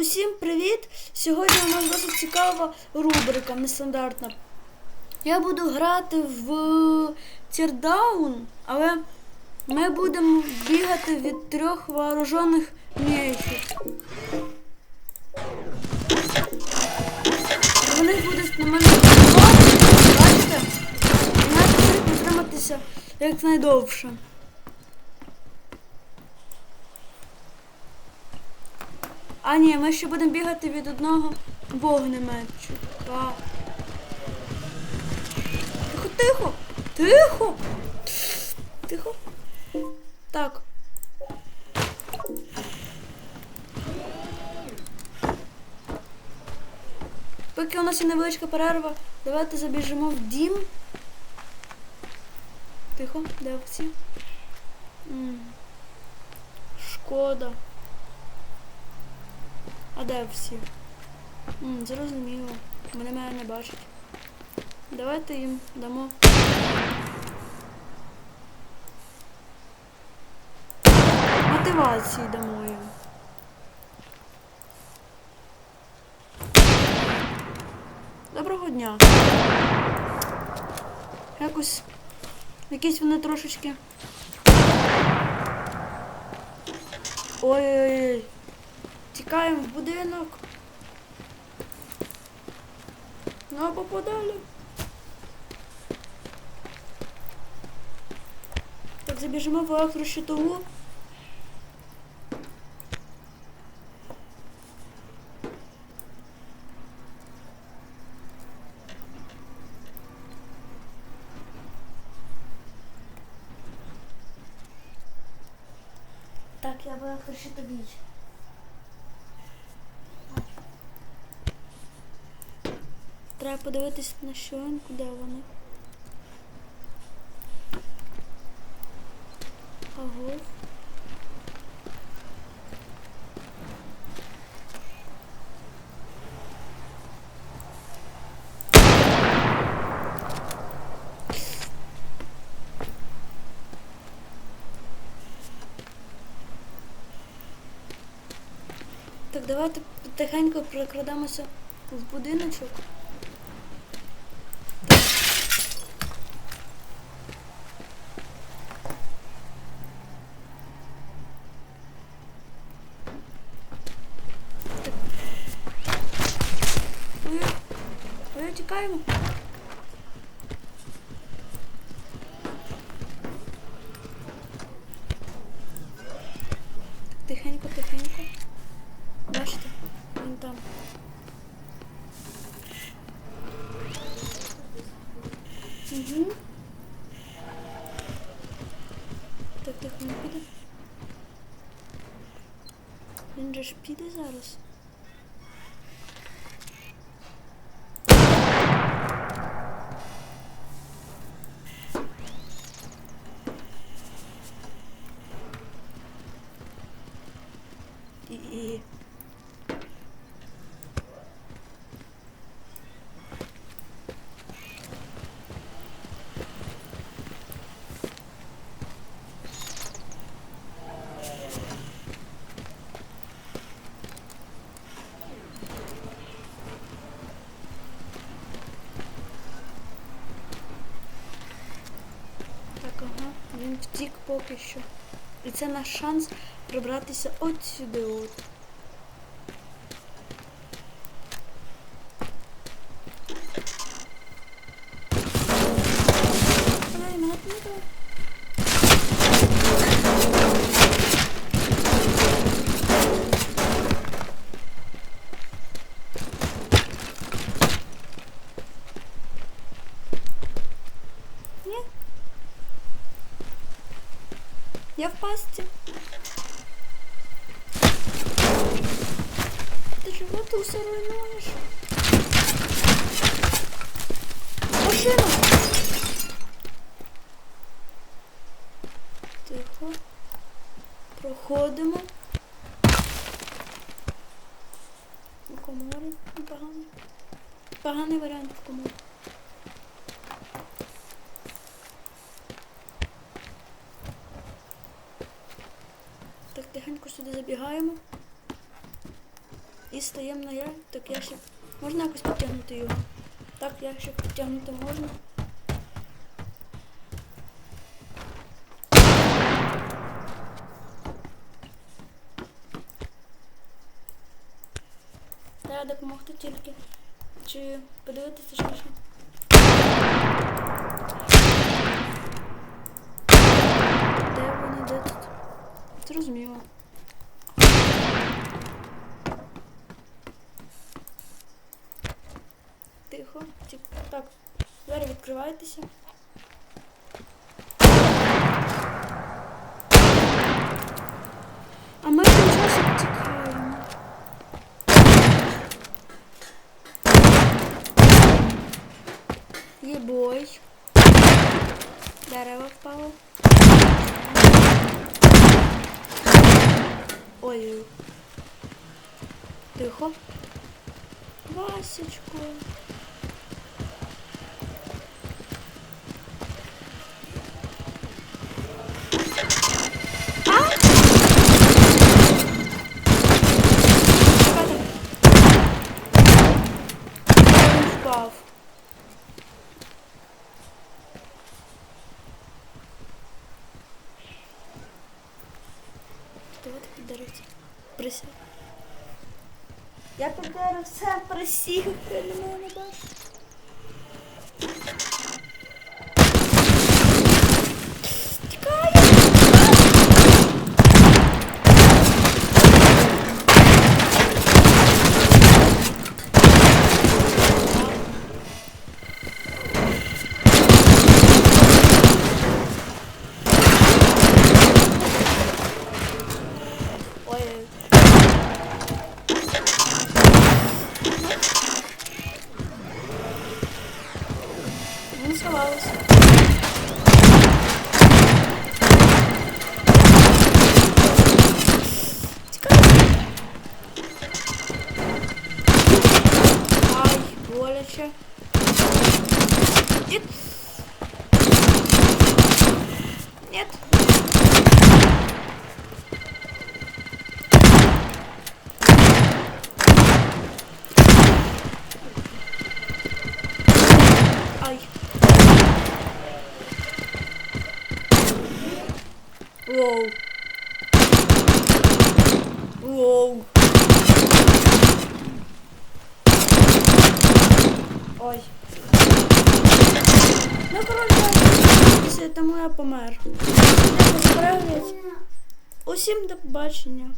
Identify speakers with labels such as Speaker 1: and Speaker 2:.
Speaker 1: Усім привіт! Сьогодні у нас досить цікава рубрика, нестандартна. Я буду грати в Тірдаун, але ми будемо бігати від трьох вооружених м'яхів. Вони будуть на мене бачите? І нам потрібно триматися якнайдовше. А ні, ми ще будемо бігати від одного вогнеметчика. Тихо, тихо! Тихо! Тихо. Так. Поки у нас є невеличка перерва, давайте забіжимо в дім. Тихо, де всі? Шкода. А де всі? М, зрозуміло. Вони мене не бачать. Давайте їм дамо. Мотивації дамо їм. Доброго дня. Якось. Якісь вони трошечки. Ой-ой-ой. Тікаємо в будинок. Ну або подалі. Так, забіжимо в електрощитову. Так, я в електрощитовій. Треба подивитись на щоленку, де вони. Ого. Так, давайте тихенько прокрадемося в будиночок. Ой, ой, тікаємо. Тихенько, тихенько. Бачите? Він там. Угу. Так, тихо, не піде. Він же ж піде зараз. І, і... Так, ага, він втік поки що. І це наш шанс пробратися от сюди от. Ай, мене помітили. Ні. Пасті. Ти чого ти усе руйнуєш? Машина! Тихо. Проходимо. У коморі непоганий. Поганий варіант в коморі. Так, тихенько сюди забігаємо. І стаємо на я. Так, ящик. Можна якось підтягнути його? Так, ящик підтягнути можна. Треба допомогти тільки. Чи подивитися, що ще? Де вони, де тут? Зрозуміло. Тихо. Тіп. Так, двері відкривайтеся. А ми тим часом тікаємо. Єбой. Дерево впало. Ой. Тихо. Васечку. Я піддарив все присів. Ти мене не бачиш. Боляче. Нет. Нет. Ай. Воу. Ой. Ну, коротше, тому я помер. Усім до побачення.